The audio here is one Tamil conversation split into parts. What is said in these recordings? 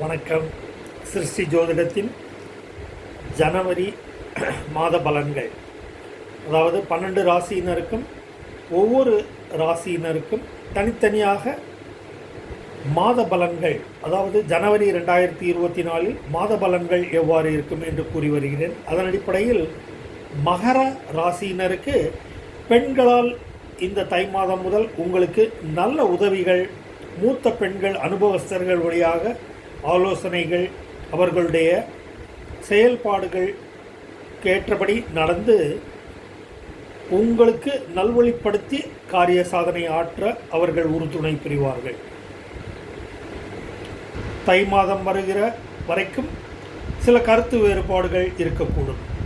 வணக்கம். சிருஷ்டி ஜோதிடத்தின் ஜனவரி மாத பலன்கள். அதாவது பன்னெண்டு ராசியினருக்கும் ஒவ்வொரு ராசியினருக்கும் தனித்தனியாக மாத பலன்கள் அதாவது ஜனவரி ரெண்டாயிரத்தி இருபத்தி நாலில் மாத பலன்கள் எவ்வாறு இருக்கும் என்று கூறி வருகிறேன். அதன் அடிப்படையில் மகர ராசியினருக்கு பெண்களால் இந்த தை மாதம் முதல் உங்களுக்கு நல்ல உதவிகள் மூத்த பெண்கள் அனுபவஸ்தர்கள் வழியாக ஆலோசனைகள் அவர்களுடைய செயல்பாடுகள் ஏற்றபடி நடந்து உங்களுக்கு நல்வழிப்படுத்தி காரிய சாதனை ஆற்ற அவர்கள் உறுதுணை புரிவார்கள். தை மாதம் வருகிற வரைக்கும் சில கருத்து வேறுபாடுகள் இருக்கக்கூடும்.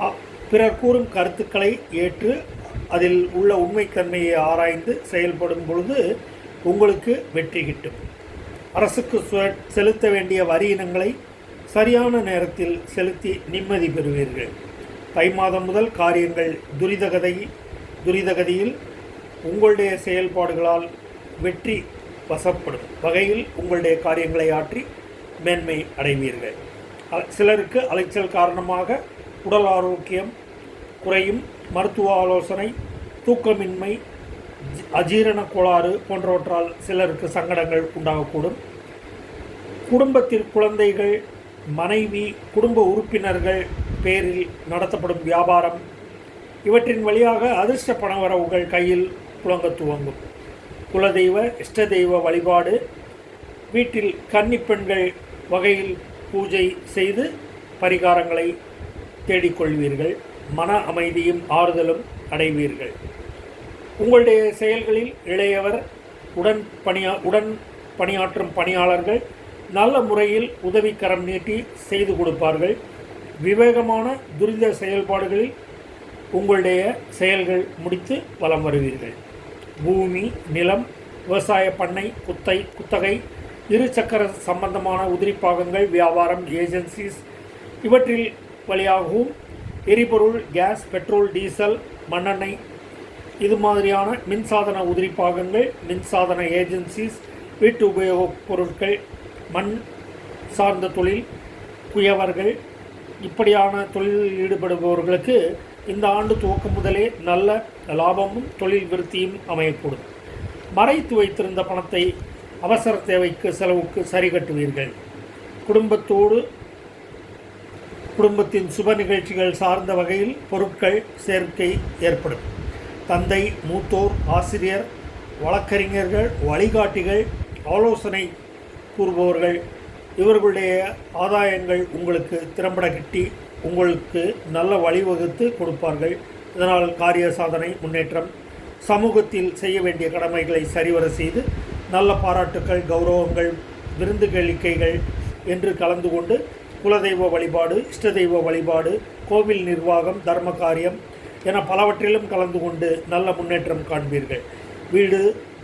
அ- பிறர் கூறும் கருத்துக்களை ஏற்று அதில் உள்ள உண்மைத்தன்மையை ஆராய்ந்து செயல்படும் பொழுது உங்களுக்கு வெற்றி கிட்டும். அரசுக்கு செலுத்த வேண்டிய வரி இனங்களை சரியான நேரத்தில் செலுத்தி நிம்மதி பெறுவீர்கள். தை மாதம் முதல் காரியங்கள் துரிதகதை துரிதகதியில் உங்களுடைய செயல்பாடுகளால் வெற்றி வசப்படும் வகையில் உங்களுடைய காரியங்களை ஆற்றி மேன்மை அடைவீர்கள். அ- சிலருக்கு அலைச்சல் காரணமாக உடல் ஆரோக்கியம் குறையும் மருத்துவ ஆலோசனை தூக்கமின்மை அஜீரண கோளாறு போன்றவற்றால் சிலருக்கு சங்கடங்கள் உண்டாகக்கூடும். குடும்பத்தில் குழந்தைகள் மனைவி குடும்ப உறுப்பினர்கள் பேரில் நடத்தப்படும் வியாபாரம் இவற்றின் வழியாக அதிர்ஷ்ட பணவரவுகள் கையில் புழங்க துவங்கும். குலதெய்வ இஷ்ட தெய்வ வழிபாடு வீட்டில் கன்னிப்பெண்கள் வகையில் பூஜை செய்து பரிகாரங்களை தேடிக்கொள்வீர்கள். மன அமைதியும் ஆறுதலும் அடைவீர்கள். உங்களுடைய செயல்களில் இளையவர் உடன் பணியா உடன் பணியாற்றும் பணியாளர்கள் நல்ல முறையில் உதவிக்கரம் நீட்டி செய்து கொடுப்பார்கள். விவேகமான துரித செயல்பாடுகளில் உங்களுடைய செயல்கள் முடித்து வலம் வருவீர்கள். பூமி நிலம் விவசாய பண்ணை குத்தை குத்தகை இருசக்கர சம்பந்தமான உதிரிப்பாகங்கள் வியாபாரம் ஏஜென்சிஸ் இவற்றில் வழியாகவும் எரிபொருள் கேஸ் பெட்ரோல் டீசல் மண்ணெண்ணெய் இது மாதிரியான மின்சாதன உதிரிப்பாகங்கள் மின்சாதன ஏஜென்சிஸ் வீட்டு உபயோகப் பொருட்கள் மண் சார்ந்த தொழில் குயவர்கள் இப்படியான தொழிலில் ஈடுபடுபவர்களுக்கு இந்த ஆண்டு துவக்கம் முதலே நல்ல லாபமும் தொழில் விருத்தியும் அமையக்கூடும். மறைத்து வைத்திருந்த பணத்தை அவசர தேவைக்கு செலவுக்கு சரி கட்டுவீர்கள். குடும்பத்தோடு குடும்பத்தின் சுப நிகழ்ச்சிகள் சார்ந்த வகையில் பொருட்கள் சேர்க்கை ஏற்படும். தந்தை மூத்தோர் ஆசிரியர் வழக்கறிஞர்கள் வழிகாட்டிகள் ஆலோசனை கூறுபவர்கள் இவர்களுடைய ஆதாயங்கள் உங்களுக்கு திறம்பட கிட்டி உங்களுக்கு நல்ல வழிவகுத்து கொடுப்பார்கள். இதனால் காரிய சாதனை முன்னேற்றம் சமூகத்தில் செய்ய வேண்டிய கடமைகளை சரிவர செய்து நல்ல பாராட்டுக்கள் கௌரவங்கள் விருந்து கேளிக்கைகள் என்று கலந்து கொண்டு குலதெய்வ வழிபாடு இஷ்ட தெய்வ வழிபாடு கோவில் நிர்வாகம் தர்ம காரியம் என பலவற்றிலும் கலந்து கொண்டு நல்ல முன்னேற்றம் காண்பீர்கள். வீடு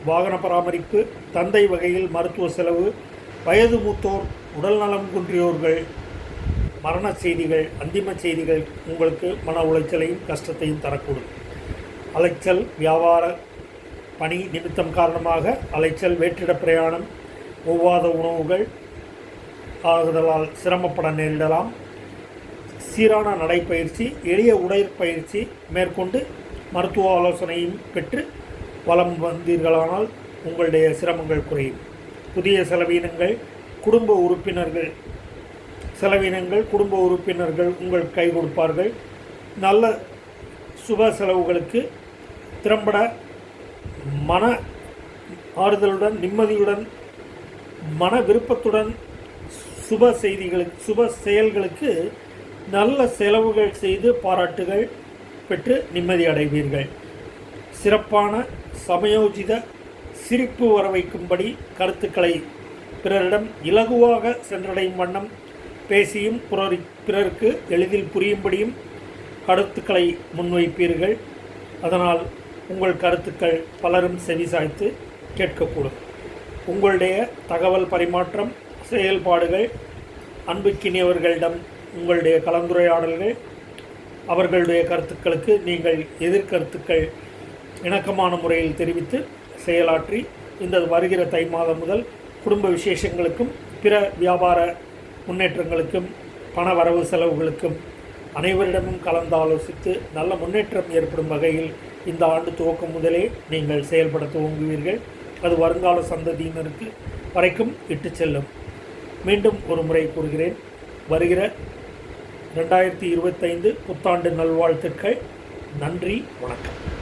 வாகன பராமரிப்பு தந்தை வகையில் மருத்துவ செலவு வயது மூத்தோர் உடல்நலம் குன்றியோர்கள் மரண செய்திகள் அந்திம செய்திகள் உங்களுக்கு மன உளைச்சலையும் கஷ்டத்தையும் தரக்கூடும். அலைச்சல் வியாபார பணி நிமித்தம் காரணமாக அலைச்சல் வேற்றிட பிரயாணம் ஒவ்வாத உணவுகள் ஆகுதலால் சிரமப்பட நேரிடலாம். சீரான நடைப்பயிற்சி எளிய உடற்பயிற்சி மேற்கொண்டு மருத்துவ ஆலோசனையும் பெற்று வலம் வந்தீர்களானால் உங்களுடைய சிரமங்கள் குறையும். புதிய செலவினங்கள் குடும்ப உறுப்பினர்கள் செலவினங்கள் குடும்ப உறுப்பினர்கள் உங்கள் கை கொடுப்பார்கள். நல்ல சுப செலவுகளுக்கு திறம்பட மன ஆறுதலுடன் நிம்மதியுடன் மன விருப்பத்துடன் சுப செய்திகளுக்கு சுப செயல்களுக்கு நல்ல செலவுகள் செய்து பாராட்டுகள் பெற்று நிம்மதி அடைவீர்கள். சிறப்பான சமயோஜித சிரிப்பு வர வைக்கும்படி கருத்துக்களை பிறரிடம் இலகுவாக சென்றடையும் வண்ணம் பேசியும் பிறரி பிறருக்கு எளிதில் புரியும்படியும் கருத்துக்களை முன்வைப்பீர்கள். அதனால் உங்கள் கருத்துக்கள் பலரும் செவிசாய்த்து கேட்கக்கூடும். உங்களுடைய தகவல் பரிமாற்றம் செயல்பாடுகள் அன்புக்கினியவர்களிடம் உங்களுடைய கலந்துரையாடல்கள் அவர்களுடைய கருத்துக்களுக்கு நீங்கள் எதிர்கருத்துக்கள் இணக்கமான முறையில் தெரிவித்து செயலாற்றி இந்த வருகிற தை மாதம் முதல் குடும்ப விசேஷங்களுக்கும் பிற வியாபார முன்னேற்றங்களுக்கும் பண வரவு செலவுகளுக்கும் அனைவரிடமும் கலந்தாலோசித்து நல்ல முன்னேற்றம் ஏற்படும் வகையில் இந்த ஆண்டு துவக்கம் முதலே நீங்கள் செயல்பட துவங்குவீர்கள். அது வருங்கால சந்ததியினருக்கு வரைக்கும் இட்டு செல்லும். மீண்டும் ஒரு முறை கூறுகிறேன். வருகிற ரெண்டாயிரத்தி இருபத்தைந்து புத்தாண்டு நல்வாழ்த்துக்கள். நன்றி வணக்கம்.